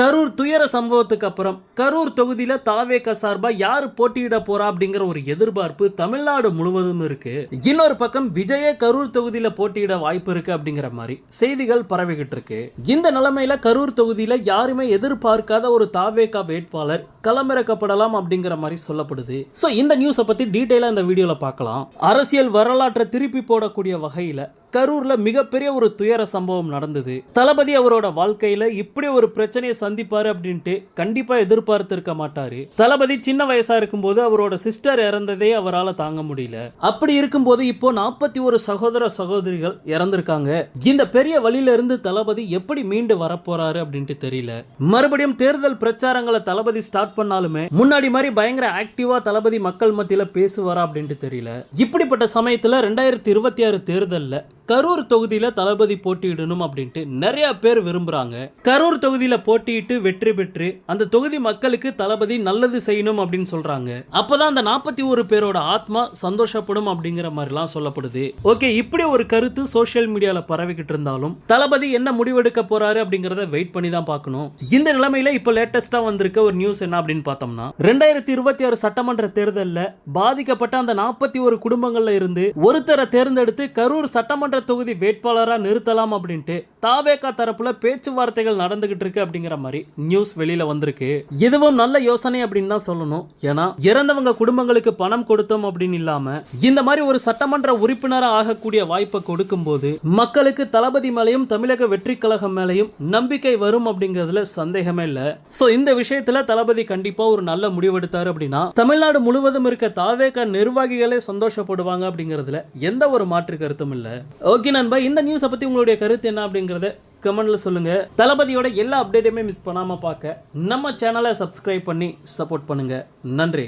கரூர் துயர சம்பவத்துக்கு அப்புறம் கரூர் தொகுதியில தாவேக சார்பா யாரு போட்டியிட போறா அப்படிங்கிற ஒரு எதிர்பார்ப்பு தமிழ்நாடு முழுவதும் இருக்கு. இன்னொரு பக்கம் விஜயே கரூர் தொகுதியில போட்டியிட வாய்ப்பு இருக்கு அப்படிங்கிற மாதிரி செய்திகள் பரவிக்கிட்டு இருக்கு. இந்த நிலைமையில கரூர் தொகுதியில யாருமே எதிர்பார்க்காத ஒரு தாவேகா வேட்பாளர் களமிறக்கப்படலாம் அப்படிங்கிற மாதிரி சொல்லப்படுது. சோ இந்த நியூஸை பத்தி டீடைலா இந்த வீடியோல பார்க்கலாம். அரசியல் வரலாற்றை திருப்பி போடக்கூடிய வகையில கரூர்ல மிகப்பெரிய ஒரு துயர சம்பவம் நடந்தது. தளபதி அவரோட வாழ்க்கையில இப்படி ஒரு பிரச்சனையை சந்திப்பாரு அப்படின்ட்டு கண்டிப்பா எதிர்பார்த்திருக்க மாட்டாரு. தளபதி சின்ன வயசா இருக்கும்போது அவரோட சிஸ்டர் இறந்ததே அவரால் தாங்க முடியல. அப்படி இருக்கும்போது இப்போ நாற்பத்தி ஒரு சகோதர சகோதரிகள் இறந்திருக்காங்க. இந்த பெரிய வழியில இருந்து தளபதி எப்படி மீண்டு வரப்போறாரு அப்படின்ட்டு தெரியல. மறுபடியும் தேர்தல் பிரச்சாரங்களை தளபதி ஸ்டார்ட் பண்ணாலுமே முன்னாடி மாதிரி பயங்கர ஆக்டிவா தளபதி மக்கள் மத்தியில பேசுவாரா அப்படின்ட்டு தெரியல. இப்படிப்பட்ட சமயத்துல ரெண்டாயிரத்தி இருபத்தி ஆறு தேர்தலில் கரூர் தொகுதியில தளபதி போட்டியிடணும் அப்படின்ட்டு நிறைய பேர் விரும்புறாங்க. கரூர் தொகுதியில போட்டியிட்டு வெற்றி பெற்று அந்த தொகுதி மக்களுக்கு தளபதி நல்லது செய்யணும் அப்படின்னு சொல்றாங்க. அப்போதான் அந்த நாற்பத்தி ஒரு பேரோட ஆத்மா சந்தோஷப்படும் அப்படிங்கிற மாதிரிலாம் சொல்லப்படுது. ஓகே இப்படி ஒரு கருத்து சோஷியல் மீடியால பரவிக்கிட்டு இருந்தாலும் தளபதி என்ன முடிவெடுக்க போறாரு அப்படிங்கிறத வெயிட் பண்ணி தான் பார்க்கணும். இந்த நிலைமையில இப்ப லேட்டஸ்டா வந்திருக்க ஒரு நியூஸ் என்ன அப்படின்னு பார்த்தோம்னா ரெண்டாயிரத்தி இருபத்தி ஆறு சட்டமன்ற தேர்தலில் பாதிக்கப்பட்ட அந்த நாற்பத்தி ஒரு குடும்பங்கள்ல இருந்து ஒருத்தரை தேர்ந்தெடுத்து கரூர் சட்டமன்ற தொகுதி வேட்பாளரா நிறுத்தலாம் அப்படின்ட்டு தாவேகா தரப்புல பேச்சுவார்த்தைகள் நடந்துகிட்டு இருக்கு அப்படிங்கிற மாதிரி நியூஸ் வெளியில வந்திருக்கு. இதுவும் நல்ல யோசனை அப்படின்னு தான் சொல்லணும். ஏன்னா இறந்தவங்க குடும்பங்களுக்கு பணம் கொடுத்தோம் அப்படின்னு இல்லாம இந்த மாதிரி ஒரு சட்டமன்ற உறுப்பினரா ஆகக்கூடிய வாய்ப்பை கொடுக்கும் போது மக்களுக்கு தளபதி மேலையும் தமிழக வெற்றி கழகம் மேலையும் நம்பிக்கை வரும் அப்படிங்கிறதுல சந்தேகமே இல்ல. சோ இந்த விஷயத்துல தளபதி கண்டிப்பா ஒரு நல்ல முடிவெடுத்தாரு அப்படின்னா தமிழ்நாடு முழுவதும் இருக்க தாவேக நிர்வாகிகளே சந்தோஷப்படுவாங்க அப்படிங்கிறதுல எந்த ஒரு மாற்று கருத்தும் இல்ல. ஓகே நண்பா இந்த நியூஸை பத்தி உங்களுடைய கருத்து என்ன அப்படிங்கிறத கமெண்ட்ல சொல்லுங்க. தளபதியோட எல்லா அப்டேட்டுமே மிஸ் பண்ணாம பார்க்க நம்ம சேனலை சப்ஸ்கிரைப் பண்ணி சப்போர்ட் பண்ணுங்க. நன்றி.